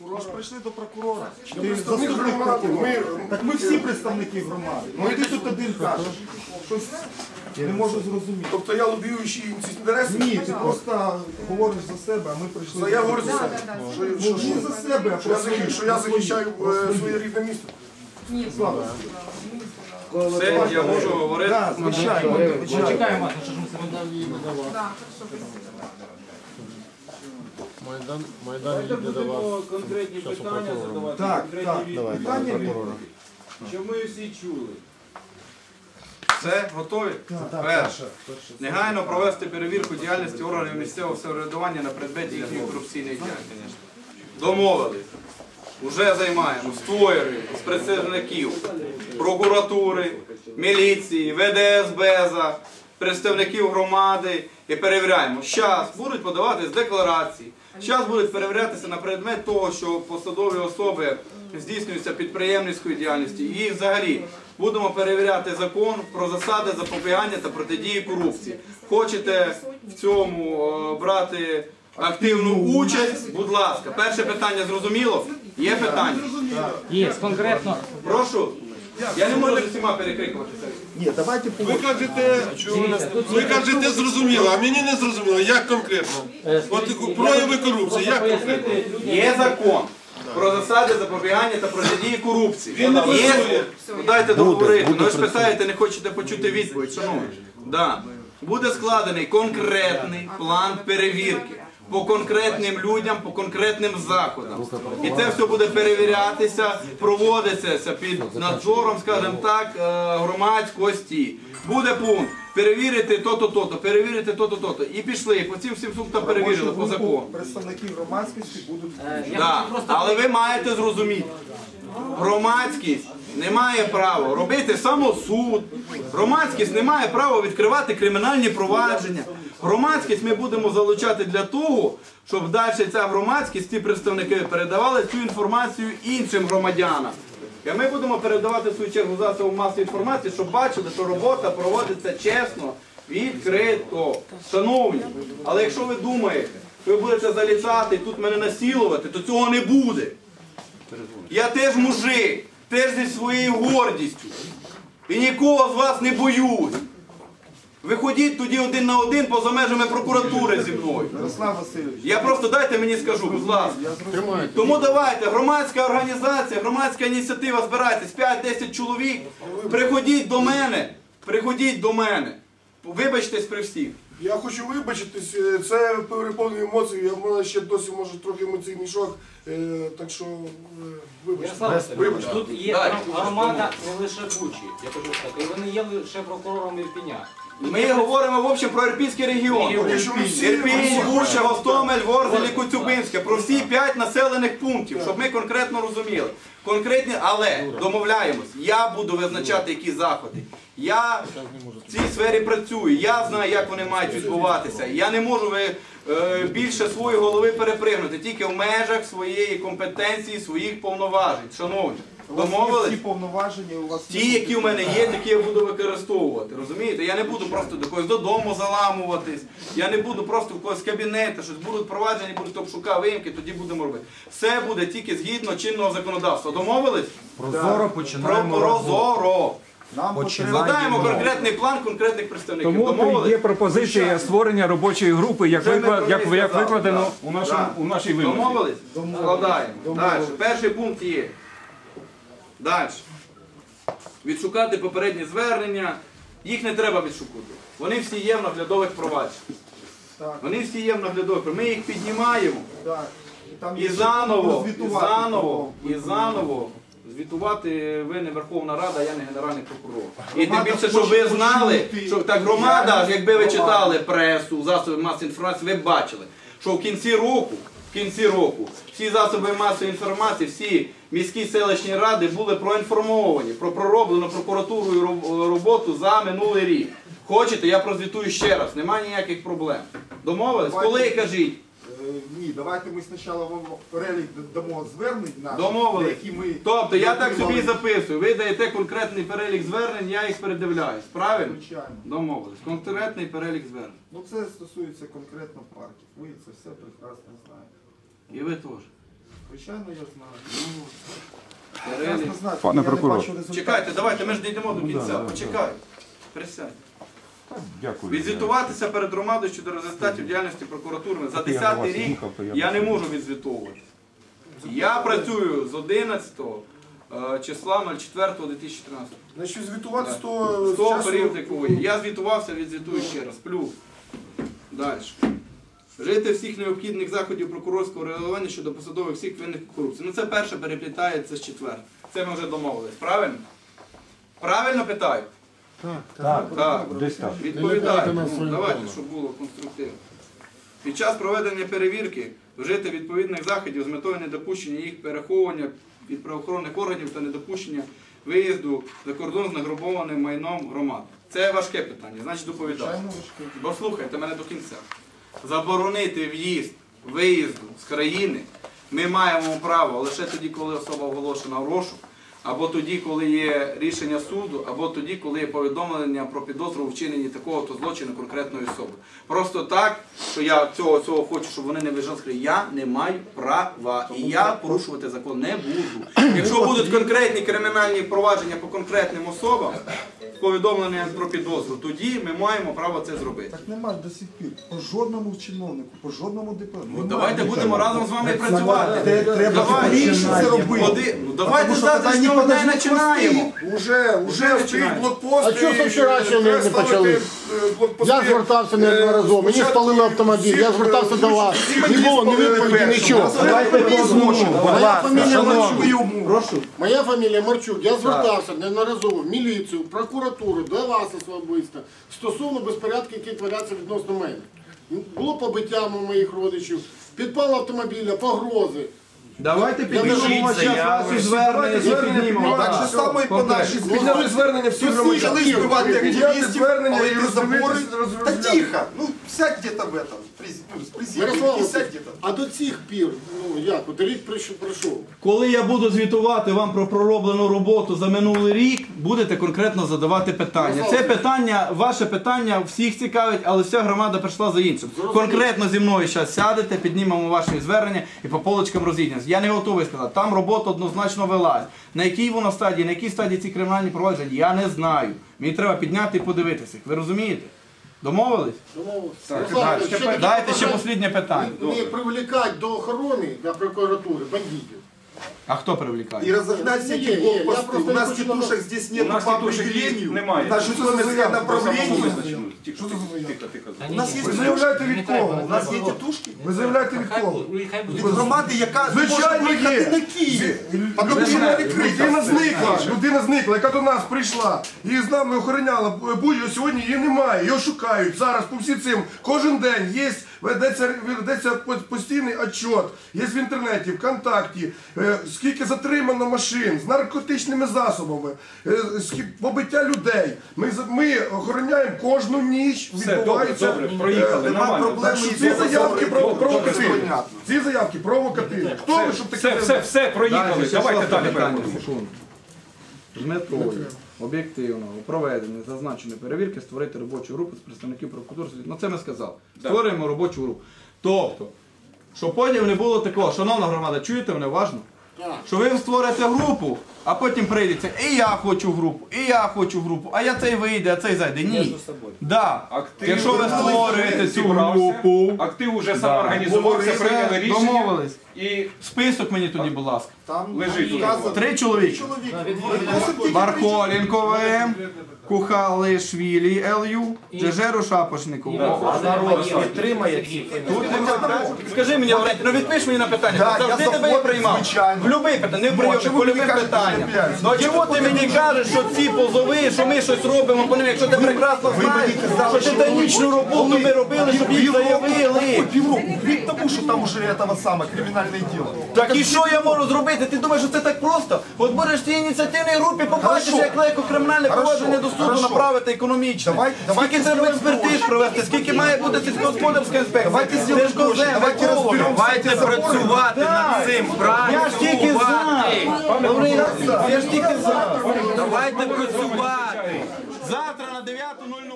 Ми ж прийшли до прокурора. Ти заступник громади, прокурора. ми- Так ми всі представники громади. Ну ти тут один кажеш. Щось я не можу зрозуміти. Тобто я лобіюючий ці інтереси? Ні, ти просто говориш за себе, а ми прийшли. Та я говорю за себе. да, Що, Ну, що, не за себе, а що я, захищаю, що я захищаю е, своє рідне місто. Ні, Слава. Все, я можу говорити. Так, звичайно. звичайно. Чекаємо вас, що ж ми себе да, хорошо, спасибо. Майдан, Майдан їде до вас. конкретні Щас у питання прокурора. задавати, Так, конкретні так. відповіді. Питання відповіді. Щоб ми всі чули. Все, готові? Перше. Негайно провести перевірку діяльності органів місцевого самоврядування на предметі їхньої корупційної діяльності. Домовились. Уже займаємо створюємо з представників прокуратури, міліції, ВДС БЕЗа, представників громади і перевіряємо. Зараз будуть подаватись декларації. Зараз будуть перевірятися на предмет того, що посадові особи здійснюються підприємницькою діяльністю. І взагалі будемо перевіряти закон про засади запобігання та протидії корупції. Хочете в цьому е, брати активну участь? Будь ласка, перше питання зрозуміло? Є питання? Є, конкретно. Прошу. Я не можу з усіма перекрикуватися. Ні, давайте по Ви кажете, ви кажете зрозуміло, а мені не зрозуміло, як конкретно? От прояви корупції, як конкретно? Є закон про засади запобігання та протидії корупції. Він не Є... працює. Ну, Дайте договорити. Ну ви ж питаєте, не хочете почути відповідь. Шановні. Да. Буде складений конкретний план перевірки. По конкретним людям, по конкретним заходам. І це все буде перевірятися, проводитися під надзором, скажімо так, е, громадськості. Буде пункт. Перевірити то-то, то-то, перевірити то-то, то-то. І пішли, по цим всім пунктам перевірили по закону. Представники громадськості будуть. Да. Але ви маєте зрозуміти, громадськість не має права робити самосуд, громадськість не має права відкривати кримінальні провадження. Громадськість ми будемо залучати для того, щоб далі ця громадськість, ці представники передавали цю інформацію іншим громадянам. І ми будемо передавати свою чергу засобам масової інформації, щоб бачили, що робота проводиться чесно, відкрито. Шановні, але якщо ви думаєте, ви будете залізати і тут мене насілувати, то цього не буде. Я теж мужик, теж зі своєю гордістю. І нікого з вас не боюсь. Виходіть тоді один на один поза межами прокуратури зі мною. Я просто дайте мені скажу, будь ласка. Тому давайте, громадська організація, громадська ініціатива, збирайтесь, 5-10 чоловік, приходіть до мене, приходіть до мене. Вибачтесь при всіх. Я хочу вибачитись, е, це переповнює емоції, я в мене ще досі може трохи емоційний шок, е, так що е, вибачте. Ярослав Васильович, тут є Далі. громада не лише Бучі, я кажу так, і вони є лише прокурором Ірпіня. Ми говоримо в общем про Ірпінський регіон. Тому що ми всі- Ірпінь, Буча, Гостомель, Ворзель і Коцюбинське. Про всі п'ять населених пунктів, щоб ми конкретно розуміли. Конкретні, але домовляємось, я буду визначати які заходи. Я в цій сфері працюю, я знаю, як вони мають відбуватися. Я не можу ви, е, більше своєї голови перепригнути, тільки в межах своєї компетенції, своїх повноважень. Шановні, домовились? всі повноваження, у вас Ті, які в мене є, такі я буду використовувати. Розумієте? Я не буду просто до когось додому заламуватись. Я не буду просто в когось кабінети, щось будуть проваджені, будуть обшука виїмки, тоді будемо робити. Все буде тільки згідно чинного законодавства. Домовились? Прозоро Про починаємо роботу. прозоро. Нам потрібно. Складаємо конкретний план конкретних представників. Тому є Домовились? пропозиція створення робочої групи, як, Це ми викла- про як, неї як сказали, викладено у, нашому, Так. у нашій вимозі. Домовились? Складаємо. Далі. Перший пункт є. Далі. Відшукати попередні звернення. Їх не треба відшукувати. Вони всі є в наглядових провадженнях. Так. Вони всі є в наглядових. Ми їх піднімаємо Так. І, там і є заново, і розвітувати заново, і заново звітувати ви не Верховна Рада, я не Генеральний прокурор. І тим більше, хоче ви знали, що так громада, якби ви читали пресу, засоби масової інформації, ви б бачили, що в кінці року, в кінці року всі засоби масової інформації, всі міські селищні ради були проінформовані про пророблену прокуратурою роботу за минулий рік. Хочете, я прозвітую ще раз, немає ніяких проблем. Домовились? Коли кажіть? Е, Ні, давайте ми спочатку вам перелік дамо звернень наших, Домовились. які ми Тобто я так собі і записую. Ви даєте конкретний перелік звернень, я їх передивляюсь. Правильно? Звичайно. Домовились. Конкретний перелік звернень. Ну це стосується конкретно парків. Ви це все прекрасно знаєте. І ви теж. Звичайно, я знаю. Я знаю, Пане я не прокурор. бачу результатів. Чекайте, давайте, ми ж не йдемо до кінця. Почекайте. Присядьте. Дякую. Відзвітуватися перед громадою щодо результатів діяльності прокуратури за 10 до вас рік я не можу відзвітовувати. Я працюю з 11 е, числа 04.2013. Значить, звітувати з того часу- періоду, якого є. Я звітувався, відзвітую ще раз. Плюс. Далі. Вжити всіх необхідних заходів прокурорського реагування щодо посадових всіх винних у корупції. Ну це перше переплітається з четвертим. Це ми вже домовились. Правильно? Правильно питаю? Так, Так. десь так. Відповідайте. Ну, давайте, щоб було конструктивно. Під час проведення перевірки вжити відповідних заходів з метою недопущення їх переховування від правоохоронних органів та недопущення виїзду за кордон з награбованим майном громад. Це важке питання, значить доповідаю. Бо слухайте мене до кінця. Заборонити в'їзд, виїзду з країни ми маємо право лише тоді, коли особа оголошена в розшук, або тоді, коли є рішення суду, або тоді, коли є повідомлення про підозру у вчиненні такого-то злочину конкретної особи. Просто так, що я цього, цього хочу, щоб вони не виїжджали країни, я не маю права. І я порушувати закон не буду. Якщо будуть конкретні кримінальні провадження по конкретним особам, з повідомленням про підозру, тоді ми маємо право це зробити. Так немає до сих пір. По жодному чиновнику, по жодному депутату. Ну, давайте будемо разом з вами працювати. Треба Давай. скоріше це робити. Ходи- Ну давайте що завтра тоді з нього не починаємо. Уже, уже стоїть блокпост. А чого це вчорашнього не- не почали? е, блокпости. Я звертався неодноразово, мені Спочатку спалили автомобіль, я звертався е, до вас. Не було ні відповіді, нічого. Давайте по-змушу. Моя фамілія Марчук. Прошу. Моя фамілія Марчук. Я звертався неодноразово в міліцію, прокуратуру, до вас особисто стосовно безпорядки, які творяться відносно мене. Було побиття моїх родичів, підпал автомобіля, погрози. Давайте підпишемо зараз звернення, які. Так. Же само і по нашій Підняли звернення всіх громадян. Почали збивати активістів, звернення і забори. Та тихо, ну сядьте где-то в этом, ну, Мирослав, а до цих пір, ну як, от рік прийшов- пройшов. Коли я буду звітувати вам про пророблену роботу за минулий рік, будете конкретно задавати питання. Це питання, ваше питання всіх цікавить, але вся громада прийшла за іншим. Конкретно зі мною зараз сядете, піднімемо ваші звернення і по полочкам розійдемося. Я не готовий сказати. Там робота однозначно велась. На якій вона стадії, на якій стадії ці кримінальні провадження, я не знаю. Мені треба підняти і подивитися. їх. Ви розумієте? Домовились? Руслан, ще таке Дайте ще останнє питання. Не привлекати до охорони на прокуратури бандитів. А хто привлікає? И разогнать Не, не, просто У нас не тетушек здесь нет У нас по определению. немає. На Житомирское направление. Тихо, тихо, тихо. У нас є Ви заявляєте від кого? У нас є тітушки. Ви заявляєте від кого? Від громади, яка Звичайно, може є. виїхати на Київ. Тому що вона відкрита. Людина зникла, людина зникла, яка до нас прийшла і з нами охороняла будь сьогодні її немає. Його шукають зараз по всі цим. Кожен день є, ведеться, ведеться постійний отчет, є в інтернеті, ВКонтакті, е, скільки затримано машин з наркотичними засобами, е, побиття людей. Ми, ми охороняємо кожну ніч, добре, відбувається. добре, проїхали, е, Нема нормально. Ці заявки провокативні. Ці заявки провокативні. Хто ви, щоб таке Все, все, все, проїхали. Давайте далі переходимо. Об'єктивного проведення зазначеної перевірки створити робочу групу з представників прокуратури. Ну це ми сказали. Створюємо робочу групу. Тобто, щоб потім не було такого, шановна громада, чуєте мене уважно? Що ви створите групу, а потім прийдеться, і я хочу групу, і я хочу групу, а я цей вийде, а цей зайде. Ні. Да. Актив Якщо ви створюєте цю групу, Актив уже сам організувався, прийняли рішення. домовились. І Список мені тоді, будь ласка. Там Лежить тут. Три чоловіки. Барколенко ВМ, Кухалишвілі ЛЮ, Джежеру Шапошнику. підтримає всіх. Тут. Скажи мені, Лаврентій, ну відпиш мені на питання. Завжди тебе заходив, приймав. звичайно. В любий питання, не в прийомі, чому по питанням. що я Ну а чому ти мені кажеш, що ці позови, що ми щось робимо по ним, якщо ти прекрасно знаєш, що титанічну роботу ми робили, щоб їх заявили. Півроку. Рік тому, що там уже этого саме кримінальне діло. Так і що я можу зробити? Ти думаєш, що це так просто? От будеш в цій ініціативній групі, побачиш, як легко кримінальне провадження до суду направити економічно. Скільки треба експертиз провести, скільки має бути сільськогосподарська інспекція. Давайте працювати над цим, ж тільки за. Добрий раз. Я ж тільки за. Давайте працювати. Завтра на 9.00